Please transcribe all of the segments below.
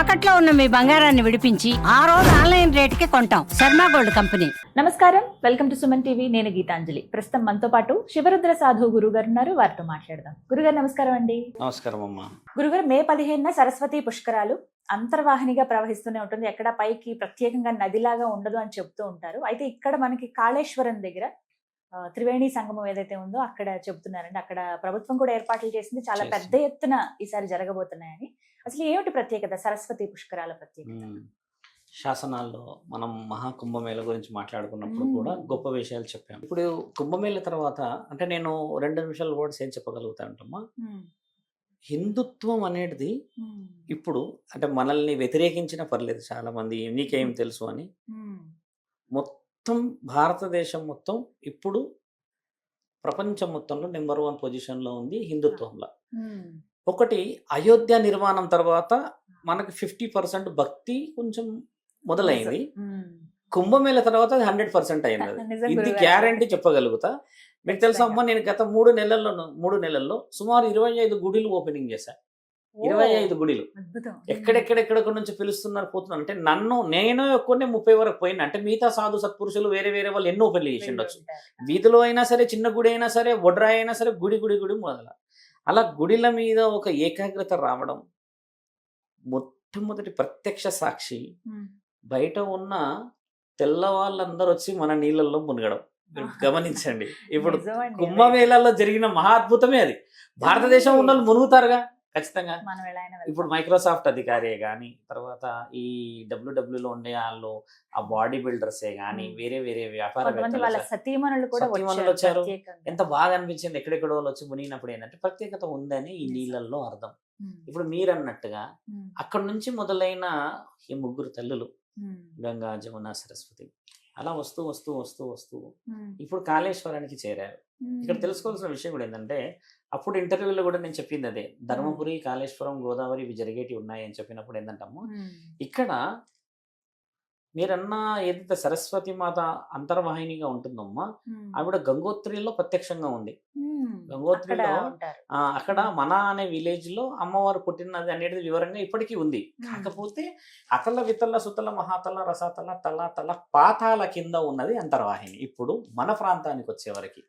తాకట్లో ఉన్న మీ బంగారాన్ని విడిపించి ఆ రోజు ఆన్లైన్ రేటుకి కొంటాం. Sharma gold company. నమస్కారం. Welcome to Suman TV. నేను గీతాంజలి. ప్రస్తుతం మనతో పాటు శివరుద్ర సాధు గురువు గారు ఉన్నారు. వారితో మాట్లాడదాం. గురుగారు నమస్కారం అండి. నమస్కారం అమ్మా. గురుగారు మే పదిహేనున సరస్వతి పుష్కరాలు అంతర్వాహినిగా ప్రవహిస్తూనే ఉంటుంది. ఎక్కడ పైకి ప్రత్యేకంగా నదిలాగా ఉండదు అని చెప్తూ ఉంటారు. అయితే ఇక్కడ మనకి కాళేశ్వరం దగ్గర త్రివేణి సంగమం ఏదైతే ఉందో అక్కడ చెప్తున్నారండి. అక్కడ ప్రభుత్వం కూడా ఏర్పాట్లు చేసింది. చాలా. పెద్ద ఎత్తున ఈసారి జరగబోతున్నాయని. అసలు ఏమిటి ప్రత్యేకత? సరస్వతి పుష్కరాల ప్రత్యేకత. శాసనాల్లో మనం మహాకుంభమేళ గురించి మాట్లాడుకున్నప్పుడు. కూడా గొప్ప విషయాలు చెప్పాం. ఇప్పుడు కుంభమేళ తర్వాత అంటే నేను రెండు నిమిషాలు వర్డ్స్ ఏం చెప్పగలుగుతా అంటమ్మా ఉమ్, హిందుత్వం అనేది ఇప్పుడు అంటే మనల్ని వ్యతిరేకించిన పర్లేదు చాలా మంది నీకేం తెలుసు అని. మొత్తం భారతదేశం మొత్తం ఇప్పుడు ప్రపంచం మొత్తంలో నెంబర్ వన్ పొజిషన్లో ఉంది హిందుత్వంలో. ఒకటి అయోధ్య నిర్మాణం తర్వాత మనకి ఫిఫ్టీ పర్సెంట్ భక్తి కొంచెం మొదలైంది. ఉమ్. కుంభమేళ తర్వాత అది హండ్రెడ్ పర్సెంట్ అయింది. ఇది. గ్యారంటీ చెప్పగలుగుతా. మీకు తెలుసా అమ్మా నేను గత మూడు నెలల్లో మూడు నెలల్లో సుమారు ఇరవై ఐదు గుడిలు ఓపెనింగ్ చేశా. ఇరవై ఐదు గుడిలు. అద్భుతం. ఎక్కడెక్కడెక్కడ నుంచి పిలుస్తున్నారు పోతున్నారు అంటే నన్ను నేను ఎక్కువనే ముప్పై వరకు పోయినా అంటే మిగతా సాధు సత్పురుషులు వేరే వేరే వాళ్ళు ఎన్నో పెళ్ళి చేసి ఉండొచ్చు. వీధిలో అయినా సరే చిన్న గుడి అయినా సరే ఒడ్రా అయినా సరే గుడి గుడి గుడి మొదల. అలా గుడిల మీద ఒక ఏకాగ్రత రావడం మొట్టమొదటి ప్రత్యక్ష సాక్షి. బయట ఉన్న తెల్ల వాళ్ళందరూ వచ్చి మన నీళ్ళల్లో మునగడం. గమనించండి ఇప్పుడు. కుంభమేళాలో జరిగిన మహాద్భుతమే అది భారతదేశం ఉన్న వాళ్ళు మునుగుతారుగా ఖచ్చితంగా ఇప్పుడు. మైక్రోసాఫ్ట్ అధికారియే కానీ తర్వాత ఈ డబ్ల్యూడబ్ల్యూలో ఉండే వాళ్ళు ఆ బాడీ బిల్డర్సే కానీ. వేరే వేరే వాళ్ళ వచ్చారు. సతీమణులు. ఎంత బాగా అనిపించింది ఎక్కడెక్కడో వచ్చి మునిగినప్పుడు ఏంటంటే ప్రత్యేకత ఉందని ఈ. నీళ్ళల్లో అర్థం ఇప్పుడు మీరు అన్నట్టుగా అక్కడ నుంచి మొదలైన ఈ ముగ్గురు తల్లులు గంగా జమున సరస్వతి అలా వస్తూ వస్తూ వస్తూ వస్తూ ఇప్పుడు కాళేశ్వరానికి చేరారు. ఇక్కడ తెలుసుకోవాల్సిన విషయం కూడా ఏంటంటే అప్పుడు ఇంటర్వ్యూలో కూడా నేను చెప్పింది అదే. ధర్మపురి కాళేశ్వరం గోదావరి ఇవి జరిగేటి ఉన్నాయి అని చెప్పినప్పుడు ఏంటంటాము ఇక్కడ మీరన్న ఏదైతే సరస్వతి మాత అంతర్వాహినిగా ఉంటుందమ్మా ఆవిడ గంగోత్రిలో ప్రత్యక్షంగా ఉంది. గంగోత్రిలో అక్కడ మన అనే విలేజ్లో అమ్మవారు పుట్టినది అనేది వివరంగా ఇప్పటికీ ఉంది. కాకపోతే అతల వితల సుతల మహాతల రసాతల తల తల పాతాల కింద ఉన్నది అంతర్వాహిని. ఇప్పుడు మన ప్రాంతానికి వచ్చేవరకు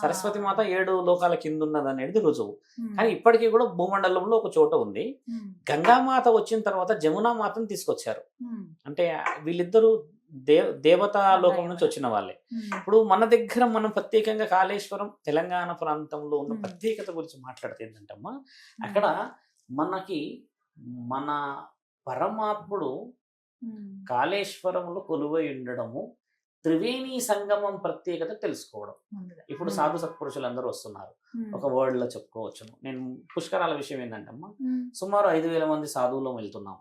సరస్వతి మాత ఏడు లోకాల కింద ఉన్నది అనేది రుజువు కానీ ఇప్పటికీ కూడా భూమండలంలో ఒక చోట ఉంది. గంగామాత వచ్చిన తర్వాత జమునా మాతను తీసుకొచ్చారు. అంటే వీళ్ళిద్దరూ దేవ దేవతా లోకం నుంచి వచ్చిన వాళ్ళే. ఇప్పుడు మన దగ్గర మనం ప్రత్యేకంగా కాళేశ్వరం తెలంగాణ ప్రాంతంలో ఉన్న. ప్రత్యేకత గురించి మాట్లాడితే ఏంటంటమ్మా అక్కడ మనకి మన పరమాత్ముడు కాళేశ్వరంలో కొలువై ఉండడము త్రివేణి సంగమం ప్రత్యేకత తెలుసుకోవడం. ఇప్పుడు సాధు సత్పురుషులు అందరూ వస్తున్నారు ఒక వర్డ్లో చెప్పుకోవచ్చును. నేను పుష్కరాల విషయం ఏంటంటమ్మా? ఉమ్, సుమారు ఐదు వేల మంది సాధువులు వెళ్తున్నాం.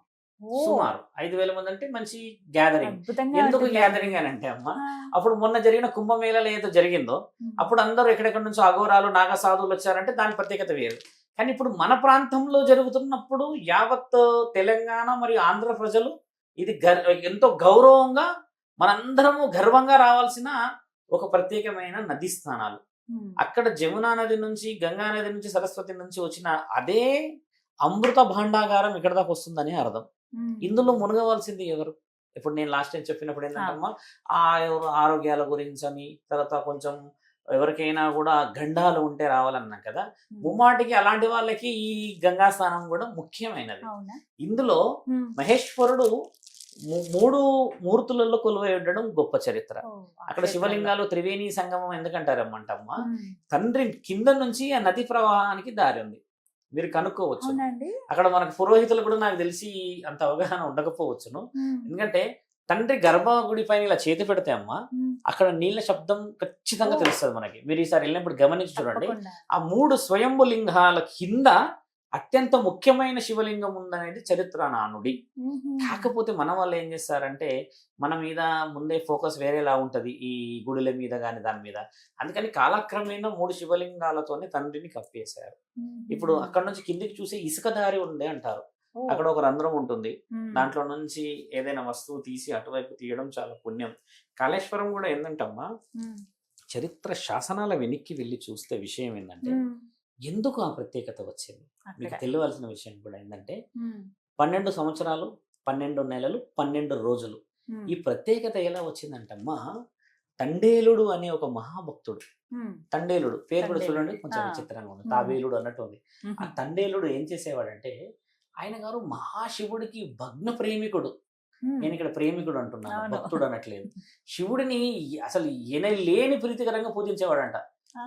సుమారు ఐదు వేల మంది అంటే మంచి గ్యాదరింగ్ ఎందుకు. గ్యాదరింగ్ అని అంటే అమ్మా అప్పుడు మొన్న జరిగిన కుంభమేళలో ఏదో జరిగిందో అప్పుడు అందరూ ఎక్కడెక్కడి నుంచో అఘోరాలు నాగ సాధువులు వచ్చారంటే దాని ప్రత్యేకత వేరు. కానీ ఇప్పుడు మన ప్రాంతంలో జరుగుతున్నప్పుడు యావత్ తెలంగాణ మరియు ఆంధ్ర ప్రజలు ఇది ఎంతో గౌరవంగా మనందరము గర్వంగా రావాల్సిన ఒక ప్రత్యేకమైన నదీ స్థానాలు. అక్కడ జమునా నది నుంచి గంగా నది నుంచి సరస్వతి నుంచి వచ్చిన అదే అమృత భాండాగారం ఇక్కడ దాకా వస్తుందని అర్థం. ఇందులో మునగవలసింది ఎవరు? ఇప్పుడు నేను లాస్ట్ టైం చెప్పినప్పుడు ఏంటంటే ఆ ఆరోగ్యాల గురించి అని తర్వాత కొంచెం ఎవరికైనా కూడా గండాలు ఉంటే రావాలన్నాం కదా. ముమ్మాటికి అలాంటి వాళ్ళకి ఈ గంగా స్నానం కూడా ముఖ్యమైనది. ఇందులో మహేశ్వరుడు మూడు మూర్తులలో కొలువై ఉండడం గొప్ప చరిత్ర. అక్కడ. శివలింగాలు త్రివేణి సంగమం ఎందుకంటారమ్మంటమ్మా? తండ్రి కింద నుంచి ఆ నది ప్రవాహానికి దారి ఉంది. మీరు కనుక్కోవచ్చు. అక్కడ మనకు పురోహితులు కూడా నాకు తెలిసి అంత అవగాహన ఉండకపోవచ్చును. ఎందుకంటే తండ్రి గర్భగుడి పైన ఇలా చేతి పెడితే అమ్మా అక్కడ నీళ్ళ శబ్దం ఖచ్చితంగా. తెలుస్తుంది మనకి. మీరు ఈసారి వెళ్ళినప్పుడు గమనించి చూడండి. ఆ మూడు స్వయంభు లింగాల కింద అత్యంత ముఖ్యమైన శివలింగం ఉందనేది చరిత్ర నానుడి. కాకపోతే మన వాళ్ళు ఏం చేస్తారంటే మన మీద ముందే ఫోకస్ వేరేలా ఉంటది ఈ గుడుల మీద కానీ దాని మీద. అందుకని కాలక్రమేణా మూడు శివలింగాలతోనే తండ్రిని కప్పేశారు. ఇప్పుడు అక్కడ నుంచి కిందికి చూసి ఇసుక దారి ఉంది అంటారు. అక్కడ ఒక రంధ్రం ఉంటుంది. దాంట్లో నుంచి ఏదైనా వస్తువు తీసి అటువైపు తీయడం చాలా పుణ్యం. కాళేశ్వరం కూడా ఏంటంటమ్మా చరిత్ర శాసనాల వెనక్కి వెళ్ళి చూస్తే విషయం ఏంటంటే ఎందుకు ఆ ప్రత్యేకత వచ్చింది? మీకు తెలియవలసిన విషయం కూడా ఏంటంటే పన్నెండు సంవత్సరాలు పన్నెండు నెలలు పన్నెండు రోజులు. ఈ ప్రత్యేకత ఎలా వచ్చిందంటమ్మా తండేలుడు అనే ఒక మహాభక్తుడు. తండేలుడు. పేరు కూడా. చూడండి కొంచెం. విచిత్రంగా ఉంది. తాబేలుడు అన్నట్టు ఉంది ఆ తండేలుడు ఏం చేసేవాడంటే ఆయన గారు మహాశివుడికి భగ్న ప్రేమికుడు. నేను ఇక్కడ ప్రేమికుడు అంటున్నాను. భక్తుడు అనట్లేదు. శివుడిని అసలు ఎనలేని ప్రీతికరంగా పూజించేవాడంట.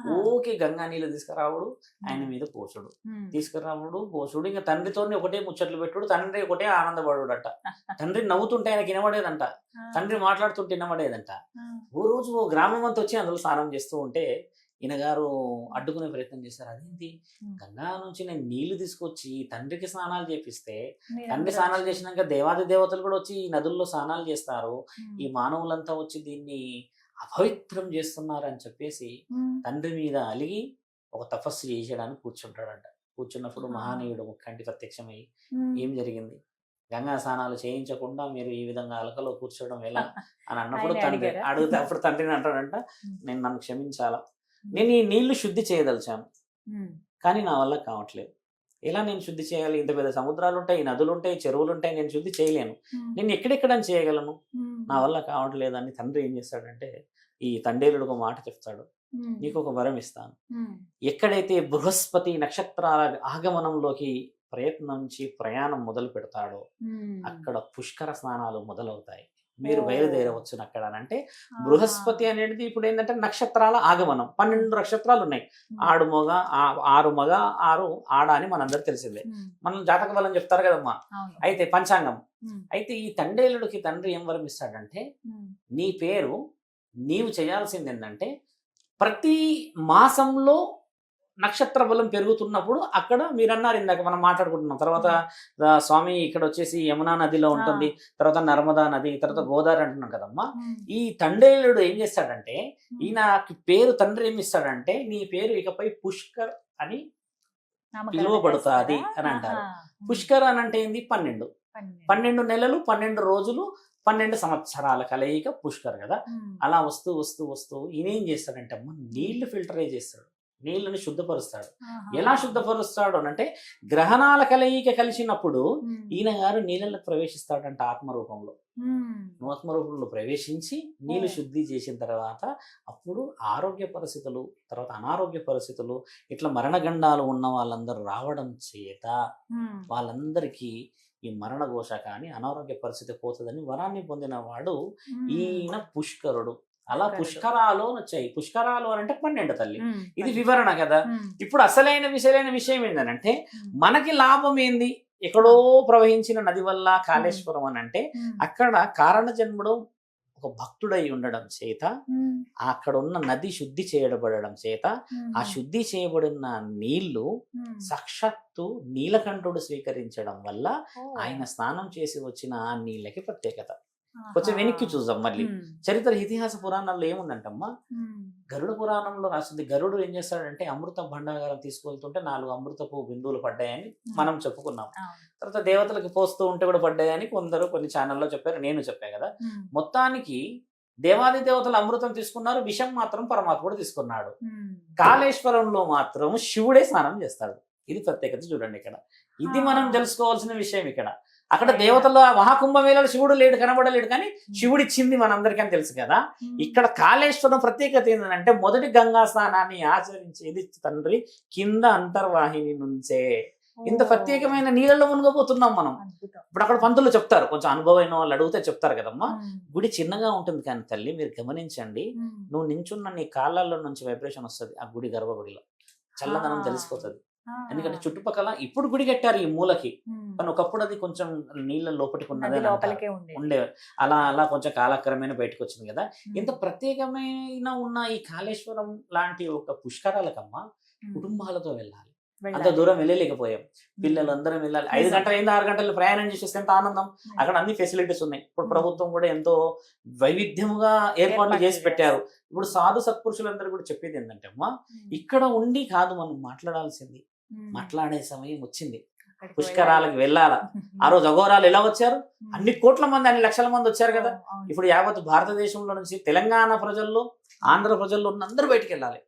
ఓకే గంగా నీళ్ళు తీసుకురావుడు ఆయన మీద పోసుడు. తీసుకురావుడు పోసుడు. ఇంకా తండ్రితోనే ఒకటే ముచ్చట్లు పెట్టుడు తండ్రి ఒకటే ఆనందపడుడట. తండ్రి నవ్వుతుంటే ఆయనకి వినబడేదంట. తండ్రి మాట్లాడుతుంటే వినబడేదంట. ఓ రోజు ఓ గ్రామం అంతా వచ్చి అందులో స్నానం చేస్తూ ఉంటే ఈయన గారు అడ్డుకునే ప్రయత్నం చేశారు. అదేంటి. గంగా నుంచి నేను నీళ్ళు తీసుకొచ్చి తండ్రికి స్నానాలు చేపిస్తే తండ్రి స్నానాలు చేసినాక దేవాది దేవతలు కూడా వచ్చి ఈ నదుల్లో స్నానాలు చేస్తారు. ఈ మానవులంతా వచ్చి దీన్ని అపవిత్రం చేస్తున్నారు అని చెప్పేసి తండ్రి మీద అలిగి ఒక తపస్సు చేసేయడానికి కూర్చుంటాడంట. కూర్చున్నప్పుడు. మహానీయుడు ముక్కంటి ప్రత్యక్షమై ఏం జరిగింది? గంగా స్నానాలు చేయించకుండా మీరు ఈ విధంగా అలకలో కూర్చోవడం ఎలా? అని అన్నప్పుడు తండ్రి? అడిగితే అప్పుడు తండ్రిని అంటాడంట. నేను నన్ను క్షమించాలా? నేను ఈ నీళ్ళు శుద్ధి చేయదలిచాను. కానీ నా వల్ల కావట్లేదు. ఎలా నేను శుద్ధి చేయాలి ఇంత పెద్ద సముద్రాలు ఉంటాయి నదులు ఉంటాయి చెరువులు ఉంటాయి నేను శుద్ధి చేయలేను. నేను ఎక్కడెక్కడ చేయగలను? నా వల్ల కావట్లేదు అని తండ్రి ఏం చేస్తాడంటే ఈ తండేలుడు ఒక మాట చెప్తాడు. నీకు ఒక వరం ఇస్తాను. ఎక్కడైతే బృహస్పతి నక్షత్రాల ఆగమనంలోకి ప్రయత్నించి ప్రయాణం మొదలు పెడతాడో అక్కడ పుష్కర స్నానాలు మొదలవుతాయి. మీరు. బయలుదేరవచ్చు అక్కడ అని అంటే బృహస్పతి అనేది ఇప్పుడు ఏంటంటే నక్షత్రాల ఆగమనం. పన్నెండు నక్షత్రాలు ఉన్నాయి ఆడు మగ ఆరు మగ ఆరు ఆడ అని మనందరికి తెలిసిందే. మనం జాతక బలం చెప్తారు కదమ్మా. అయితే పంచాంగం. అయితే ఈ తండేలుడికి తండ్రి ఏం వరం ఇస్తాడంటే ఉమ్, నీ పేరు నీవు చేయాల్సింది ఏంటంటే ప్రతి మాసంలో నక్షత్ర బలం పెరుగుతున్నప్పుడు అక్కడ మీరు అన్నారు ఇందాక మనం మాట్లాడుకుంటున్నాం. తర్వాత స్వామి ఇక్కడ వచ్చేసి యమునా నదిలో ఉంటుంది తర్వాత నర్మదా నది తర్వాత గోదావరి అంటున్నాం కదమ్మా. ఈ తండేలుడు ఏం చేస్తాడంటే ఉమ్, ఈయనకి పేరు తండ్రి ఏమి ఇస్తాడంటే నీ పేరు ఇకపై పుష్కర్ అని పిలువబడుతాది? అని అంటారు. పుష్కర్ అని అంటే ఏంది? పన్నెండు. పన్నెండు. నెలలు పన్నెండు రోజులు పన్నెండు సంవత్సరాల కలయిక పుష్కర్ కదా. అలా వస్తూ వస్తూ వస్తూ ఈయన ఏం చేస్తాడంటే అమ్మ నీళ్ళు ఫిల్టరే చేస్తాడు. నీళ్ళని శుద్ధపరుస్తాడు. ఎలా శుద్ధపరుస్తాడు అని అంటే గ్రహణాల కలయిక కలిసినప్పుడు ఈయన గారు నీళ్ళలో ప్రవేశిస్తాడంట ఆత్మరూపంలో. ఆత్మరూపంలో ప్రవేశించి నీళ్ళు ఓ. శుద్ధి చేసిన తర్వాత అప్పుడు ఆరోగ్య పరిస్థితులు తర్వాత అనారోగ్య పరిస్థితులు ఇట్లా మరణగండాలు ఉన్న వాళ్ళందరూ రావడం చేత వాళ్ళందరికీ ఈ మరణ ఘోష కానీ అనారోగ్య పరిస్థితి పోతుందని వరాన్ని పొందిన వాడు ఈయన పుష్కరుడు. అలా. పుష్కరాలు అని వచ్చాయి. పుష్కరాలు అని అంటే పన్నెండు తల్లి. ఇది వివరణ కదా. ఇప్పుడు అసలైన విషయమైన విషయం ఏంటంటే మనకి లాభం ఏంది? ఎక్కడో ప్రవహించిన నది వల్ల కాళేశ్వరం అని అంటే అక్కడ కారణ జన్ముడు ఒక భక్తుడై ఉండడం చేత అక్కడ ఉన్న నది శుద్ధి చేయబడడం చేత ఆ శుద్ధి చేయబడిన నీళ్ళు సాక్షాత్తు నీలకంఠుడు స్వీకరించడం వల్ల ఆయన స్నానం చేసి వచ్చిన ఆ నీళ్ళకి ప్రత్యేకత. కొంచెం వెనక్కి చూద్దాం మళ్ళీ. చరిత్ర ఇతిహాస పురాణాల్లో ఏముందంటమ్మా? గరుడ పురాణంలో రాసింది గరుడు ఏం చేస్తాడంటే అమృత భండాగారం తీసుకెళ్తుంటే నాలుగు అమృతపు బిందువులు పడ్డాయని మనం చెప్పుకున్నాం. తర్వాత దేవతలకు పోస్తూ ఉంటే కూడా పడ్డాయని కొందరు కొన్ని ఛానల్లో చెప్పారు నేను చెప్పా కదా. మొత్తానికి దేవాది దేవతలు అమృతం తీసుకున్నారు విషం మాత్రం పరమాత్ముడు తీసుకున్నాడు. ఉమ్, కాళేశ్వరంలో మాత్రం శివుడే స్నానం చేస్తాడు. ఇది ప్రత్యేకత చూడండి ఇక్కడ. ఇది మనం. తెలుసుకోవాల్సిన విషయం ఇక్కడ. అక్కడ దేవతల మహాకుంభమేళలో శివుడు లేడు కనబడలేడు కానీ శివుడు ఇచ్చింది మనందరికీ అని తెలుసు కదా. ఇక్కడ కాళేశ్వరం ప్రత్యేకత ఏంటంటే మొదటి గంగా స్నానాన్ని ఆచరించేది తండ్రి కింద అంతర్వాహిని నుంచే. ఇంత ప్రత్యేకమైన నీళ్ళలో మునిగబోతున్నాం మనం. ఇప్పుడు అక్కడ పంతులు చెప్తారు కొంచెం అనుభవమైన వాళ్ళు అడిగితే చెప్తారు కదమ్మా. గుడి చిన్నగా ఉంటుంది కానీ తల్లి మీరు గమనించండి నువ్వు నించున్న నీ కాళ్ళల్లో నుంచి వైబ్రేషన్ వస్తుంది ఆ గుడి గర్భగుడిలో. చల్లదనం. తెలిసిపోతుంది. ఎందుకంటే చుట్టుపక్కల ఇప్పుడు గుడి కట్టారు ఈ మూలకి. కానీ ఒకప్పుడు అది కొంచెం నీళ్ళ లోపలికి ఉన్నది. లోపలికే ఉండే అలా అలా కొంచెం కాలక్రమేణా బయటకు వచ్చింది కదా ఇంత ప్రత్యేకమైన ఉన్న ఈ కాళేశ్వరం లాంటి ఒక పుష్కరాలకమ్మా కుటుంబాలతో వెళ్ళాలి. అంత దూరం వెళ్ళలేకపోయాం. పిల్లలు అందరం వెళ్ళాలి. ఐదు. గంటలు అయింది ఆరు గంటలు ప్రయాణం చేసేస్తే ఎంత ఆనందం? అక్కడ అన్ని ఫెసిలిటీస్ ఉన్నాయి. ఇప్పుడు. ప్రభుత్వం కూడా ఎంతో వైవిధ్యముగా ఏర్పాట్లు చేసి పెట్టారు. ఇప్పుడు సాధు సత్పురుషులందరూ కూడా చెప్పేది ఏంటంటే అమ్మా ఇక్కడ ఉండి కాదు మనం మాట్లాడాల్సింది. మాట్లాడే సమయం వచ్చింది. పుష్కరాలకు వెళ్ళాల? ఆ రోజు అఘోరాలు ఎలా వచ్చారు? అన్ని కోట్ల మంది అన్ని లక్షల మంది వచ్చారు కదా. ఇప్పుడు యావత్ భారతదేశంలో నుంచి తెలంగాణ ప్రజల్లో ఆంధ్ర ప్రజల్లో ఉన్న అందరూ బయటికి వెళ్ళాలి.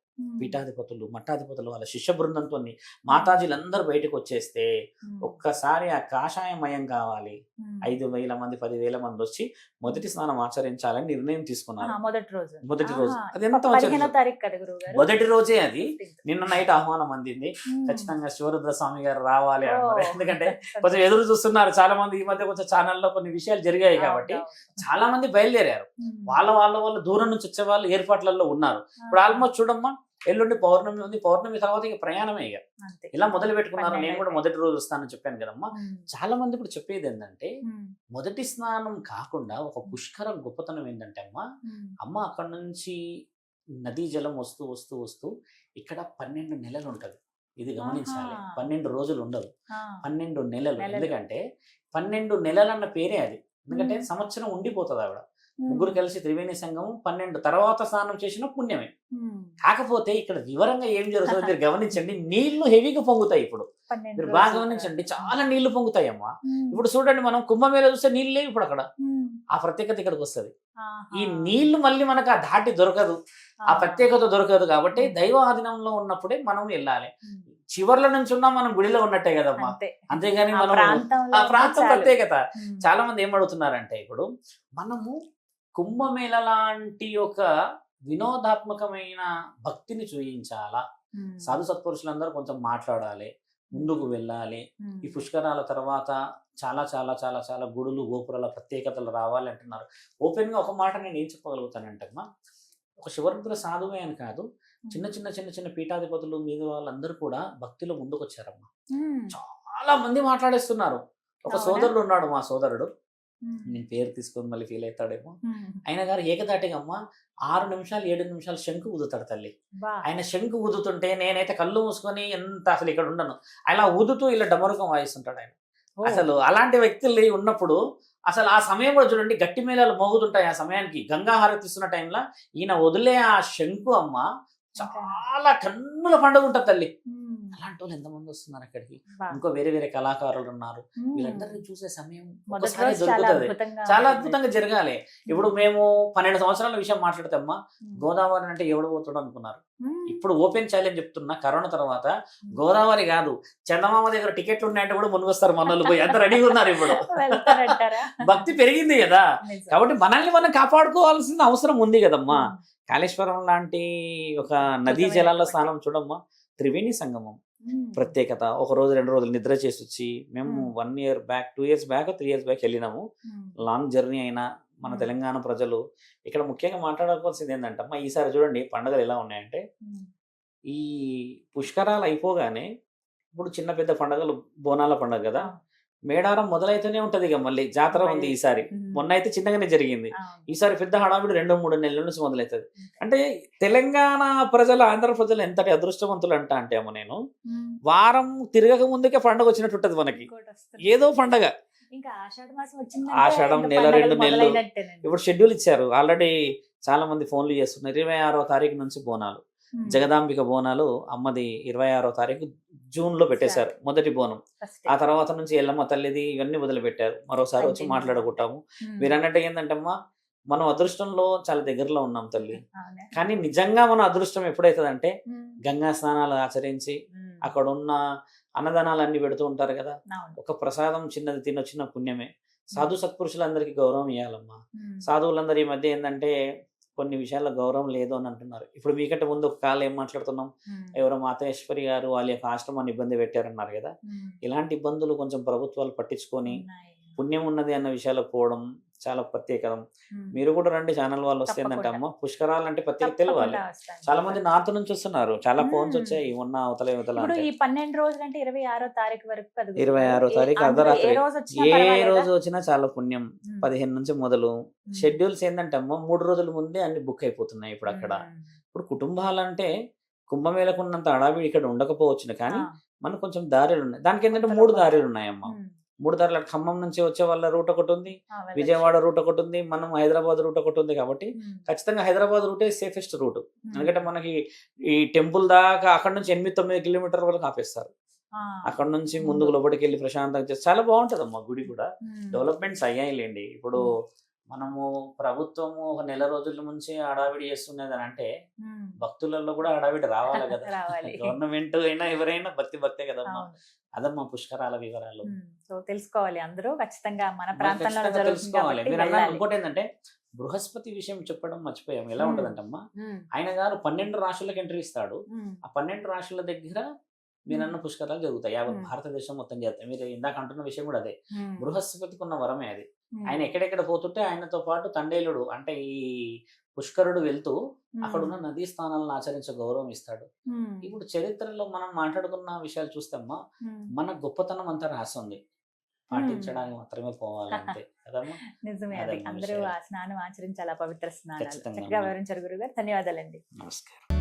పీఠాధిపతులు మఠాధిపతులు వాళ్ళ శిష్య బృందంతో మాతాజీలందరూ బయటకు వచ్చేస్తే. ఒక్కసారి ఆ కాషాయమయం కావాలి. ఐదు వేల మంది పదివేల మంది వచ్చి మొదటి స్నానం ఆచరించాలని నిర్ణయం తీసుకున్నారు. మొదటి రోజు. మొదటి రోజు. మొదటి రోజే అది. నిన్న నైట్ ఆహ్వానం అందింది. ఖచ్చితంగా శివరుద్ర స్వామి గారు రావాలి. అన్నారు. ఎందుకంటే కొంచెం ఎదురు చూస్తున్నారు. చాలా మంది ఈ మధ్య కొంచెం ఛానల్లో కొన్ని విషయాలు జరిగాయి కాబట్టి చాలా మంది బయలుదేరారు. వాళ్ళ వాళ్ళ వాళ్ళ దూరం నుంచి వచ్చే వాళ్ళు ఏర్పాట్లలో ఉన్నారు. ఇప్పుడు ఆల్మోస్ట్ చూడమ్మా ఎల్లుండి పౌర్ణమి ఉంది పౌర్ణమి తర్వాత ఇక ప్రయాణమే ఇక. ఇలా మొదలు పెట్టుకున్నారు పన్నెండు నేను కూడా. మొదటి రోజు వస్తానని చెప్పాను కదమ్మా. చాలా మంది ఇప్పుడు చెప్పేది ఏంటంటే. మొదటి స్నానం కాకుండా ఒక పుష్కర గొప్పతనం ఏంటంటే అమ్మా. అమ్మ అక్కడ నుంచి నదీ జలం వస్తూ వస్తూ వస్తూ ఇక్కడ పన్నెండు నెలలు ఉంటది ఇది గమనించాలి. పన్నెండు రోజులు ఉండదు. పన్నెండు నెలలు. ఎందుకంటే పన్నెండు నెలలు అన్న పేరే అది ఎందుకంటే. సంవత్సరం ఉండిపోతుంది ఆవిడ. ముగ్గురు కలిసి త్రివేణి సంఘం పన్నెండు తర్వాత స్నానం చేసిన పుణ్యమే. కాకపోతే ఇక్కడ వివరంగా ఏం జరుగుతుందో మీరు గమనించండి నీళ్ళు హెవీగా పొంగుతాయి ఇప్పుడు మీరు బాగా. గమనించండి చాలా నీళ్ళు పొంగుతాయి అమ్మా. ఇప్పుడు చూడండి మనం కుంభమేళ చూస్తే నీళ్ళు లేవు ఇప్పుడు అక్కడ. ఆ ప్రత్యేకత ఇక్కడికి వస్తుంది. ఈ నీళ్ళు మళ్ళీ మనకు ఆ ధాటి దొరకదు ఆ ప్రత్యేకత దొరకదు కాబట్టి దైవ ఆధీనంలో ఉన్నప్పుడే మనం వెళ్ళాలి. చివర్ల నుంచి ఉన్నా మనం గుడిలో ఉన్నట్టే కదమ్మా అంతే అంతేగాని మనం ఆ ప్రాంతం. ప్రత్యేకత. చాలా మంది ఏం అడుగుతున్నారంటే ఇప్పుడు మనము కుంభమేళ లాంటి ఒక వినోదాత్మకమైన భక్తిని చూయించాలా. సాధు సత్పురుషులందరూ కొంచెం మాట్లాడాలి ముందుకు వెళ్ళాలి. ఈ పుష్కరాల తర్వాత చాలా చాలా చాలా చాలా గుడులు గోపురాల ప్రత్యేకతలు రావాలి అంటున్నారు ఓపెన్గా ఒక మాట నేను ఏం చెప్పగలుగుతానంటే అమ్మా ఒక శివరుద్ర సాధువే అని కాదు చిన్న చిన్న చిన్న చిన్న పీఠాధిపతులు మీద వాళ్ళందరూ కూడా భక్తిలో ముందుకు వచ్చారమ్మా. చాలా మంది మాట్లాడేస్తున్నారు ఒక? సోదరుడు ఉన్నాడు మా సోదరుడు. నేను పేరు తీసుకొని మళ్ళీ ఫీల్ అవుతాడేమో. ఆయన గారు ఏకదాటిగా అమ్మ ఆరు నిమిషాలు ఏడు నిమిషాలు శంకు ఊదుతాడు తల్లి. ఆయన శంకు ఊదుతుంటే నేనైతే కళ్ళు మూసుకొని ఎంత అసలు ఇక్కడ ఉండను అలా ఊదుతూ ఇలా డమరుకం వాయిస్తుంటాడు ఆయన. అసలు అలాంటి వ్యక్తులు ఉన్నప్పుడు అసలు ఆ సమయంలో చూడండి గట్టి మేళాలు మోగుతుంటాయి ఆ సమయానికి గంగా హారతి ఇస్తున్న టైంలో ఈయన వదిలే ఆ శంకు అమ్మ చాలా కన్నుల పండుగ ఉంటుంది తల్లి. అలాంటి వాళ్ళు ఎంతమంది వస్తున్నారు అక్కడికి. ఇంకో వేరే వేరే కళాకారులు ఉన్నారు. వీళ్ళందరినీ చూసే సమయం ఒకసారి దొరుకుతుంది. అద్భుతంగా చాలా. అద్భుతంగా జరగాలి. ఇప్పుడు మేము పన్నెండు సంవత్సరాల విషయం మాట్లాడతామా. గోదావరి అంటే ఎవడు పోతాడు అనుకున్నారు. ఇప్పుడు ఓపెన్ ఛాలెంజ్ చెప్తున్నా కరోనా తర్వాత గోదావరి కాదు చందమామ దగ్గర టికెట్లు ఉన్నాయంటే కూడా మునిగొస్తారు మనోళ్ళు పోయి. అంత రెడీగా ఉన్నారు ఇప్పుడు. భక్తి పెరిగింది కదా. కాబట్టి మనల్ని మనం కాపాడుకోవాల్సిన అవసరం ఉంది కదమ్మా. కాళేశ్వరం లాంటి ఒక నదీ జలాల స్నానం చూడమ్మా. త్రివేణి సంగమం. ప్రత్యేకత ఒక రోజు రెండు రోజులు నిద్ర చేసి వచ్చి మేము. One year back two years back three years back వెళ్ళినాము. లాంగ్ జర్నీ అయినా మన. తెలంగాణ ప్రజలు ఇక్కడ ముఖ్యంగా మాట్లాడుకోవాల్సింది ఏంటంటే అమ్మా ఈసారి చూడండి పండుగలు ఎలా ఉన్నాయంటే. ఈ పుష్కరాలు అయిపోగానే ఇప్పుడు చిన్న పెద్ద పండుగలు బోనాల పండుగ కదా. మేడారం మొదలైతేనే ఉంటది ఇక మళ్ళీ జాతర ఉంది. ఈసారి. మొన్న అయితే చిన్నగానే జరిగింది. ఈసారి పెద్ద హడావిడి రెండు మూడు నెలల నుంచి మొదలవుతుంది అంటే తెలంగాణ ప్రజలు ఆంధ్ర ప్రజలు ఎంతటి అదృష్టవంతులు అంట అంటే అమ్మ నేను. వారం తిరగక ముందుకే పండుగ వచ్చినట్టు ఉంటది మనకి. ఏదో పండగ ఆషాఢం నెల, రెండు నెలలు. ఇప్పుడు షెడ్యూల్ ఇచ్చారు ఆల్రెడీ చాలా మంది ఫోన్లు చేస్తున్నారు ఇరవై ఆరో తారీఖు నుంచి బోనాలు జగదాంబిక బోనాలు అమ్మది ఇరవై ఆరో తారీఖు జూన్లో పెట్టేశారు మొదటి బోనం. ఆ తర్వాత నుంచి ఎల్లమ్మ తల్లిది ఇవన్నీ వదిలి పెట్టారు మరోసారి వచ్చి. మాట్లాడుకుంటాము మీరు అన్నట్టు ఏంటంటే అమ్మా మనం అదృష్టంలో చాలా దగ్గరలో ఉన్నాం తల్లి. కానీ నిజంగా మన అదృష్టం ఎప్పుడైతుందంటే గంగా స్నానాలు ఆచరించి అక్కడ ఉన్న అన్నదానాలు అన్ని పెడుతూ ఉంటారు కదా. ఒక ప్రసాదం చిన్నది తినొచ్చిన పుణ్యమే. సాధు సత్పురుషులందరికీ గౌరవం ఇవ్వాలమ్మా సాధువులందరూ మధ్య ఏంటంటే కొన్ని విషయాల్లో గౌరవం లేదు అని అంటున్నారు. ఇప్పుడు మీకంటే ముందు ఒక కాలం ఏం మాట్లాడుతున్నాం? ఎవరో మాతేశ్వరి గారు వాళ్ళ యొక్క ఆశ్రమాన్ని ఇబ్బంది పెట్టారన్నారు కదా. ఇలాంటి ఇబ్బందులు కొంచెం ప్రభుత్వాలు పట్టించుకొని పుణ్యం ఉన్నది అన్న విషయాలు పోవడం చాలా ప్రత్యేకం మీరు కూడా రండి ఛానల్ వాళ్ళు వస్తే ఏంటంటే. అమ్మ పుష్కరాలు అంటే ప్రత్యేక తెలియాలి చాలా మంది నార్త్ నుంచి వస్తున్నారు చాలా ఫోన్స్. వచ్చాయి ఉన్న అవతల అంటే ఈ పన్నెండు రోజులు అంటే ఇరవై ఆరో తారీఖు వరకు ఇరవై? ఆరో తారీఖు అర్ధరాత్రి. ఏ రోజు వచ్చినా చాలా పుణ్యం. పదిహేను నుంచి మొదలు. షెడ్యూల్స్ ఏంటంటే అమ్మ మూడు రోజుల ముందే అన్ని బుక్ అయిపోతున్నాయి ఇప్పుడు అక్కడ. ఇప్పుడు కుటుంబాలంటే కుంభమేళకు ఉన్నంత అడావిడి ఇక్కడ ఉండకపోవచ్చును కానీ. మనకు కొంచెం దారులు ఉన్నాయి దానికి ఏంటంటే మూడు. దారులు ఉన్నాయమ్మా మూడు అటు ఖమ్మం నుంచి వచ్చే వాళ్ళ రూట్ ఒకటి ఉంది. విజయవాడ రూట్ ఒకటి ఉంది మనం హైదరాబాద్ రూట్ ఒకటి ఉంది కాబట్టి. ఖచ్చితంగా హైదరాబాద్ రూటే సేఫెస్ట్ రూట్. ఎందుకంటే మనకి ఈ టెంపుల్ దాకా అక్కడ నుంచి ఎనిమిది తొమ్మిది కిలోమీటర్ వరకు ఆపేస్తారు. అక్కడ నుంచి ముందు. ముందుకు లోపలికి వెళ్ళి ప్రశాంతంగా చేస్తే చాలా బాగుంటది అమ్మా గుడి కూడా. డెవలప్మెంట్స్ అయ్యాయిలేండి ఇప్పుడు మనము ప్రభుత్వము ఒక నెల రోజుల నుంచి హడావిడి చేస్తున్నది అని అంటే. భక్తులలో కూడా హడావిడి రావాలి కదా. గవర్నమెంట్ అయినా ఎవరైనా భక్తి భక్తే కదమ్మా. అదమ్మా పుష్కరాల వివరాలు. సో తెలుసుకోవాలి అందరూ ఖచ్చితంగా మన ప్రాంతంలో తెలుసుకోవాలి మీరు. ఇంకోటి ఏంటంటే బృహస్పతి విషయం చెప్పడం మర్చిపోయాం ఎలా మ్మ్. ఉంటదంటమ్మా. ఆయన గారు పన్నెండు రాశులకు ఎంట్రీ ఇస్తాడు. ఆ పన్నెండు రాశుల దగ్గర మీరన్న పుష్కరాలు జరుగుతాయి యావత్. భారతదేశం మొత్తం చేస్తాయి మీరు ఇందాక అంటున్న విషయం కూడా అదే. బృహస్పతికి ఉన్న వరమే అది. ఆయన ఎక్కడెక్కడ పోతుంటే ఆయనతో పాటు తండేలుడు అంటే ఈ పుష్కరుడు వెళ్తూ. అక్కడ ఉన్న నదీ స్థానాలను ఆచరించే గౌరవం ఇస్తాడు. ఇప్పుడు చరిత్రలో మనం మాట్లాడుకున్న విషయాలు చూస్తామా. మన గొప్పతనం అంతా రాసి ఉంది పాటించడానికి మాత్రమే పోవాలి అంతే నిజమే అందరూ. ఆ స్నానం ఆచరించాలి పవిత్ర స్నానాలు చక్కగా. వివరించారు గురుగారు ధన్యవాదాలండి నమస్కారం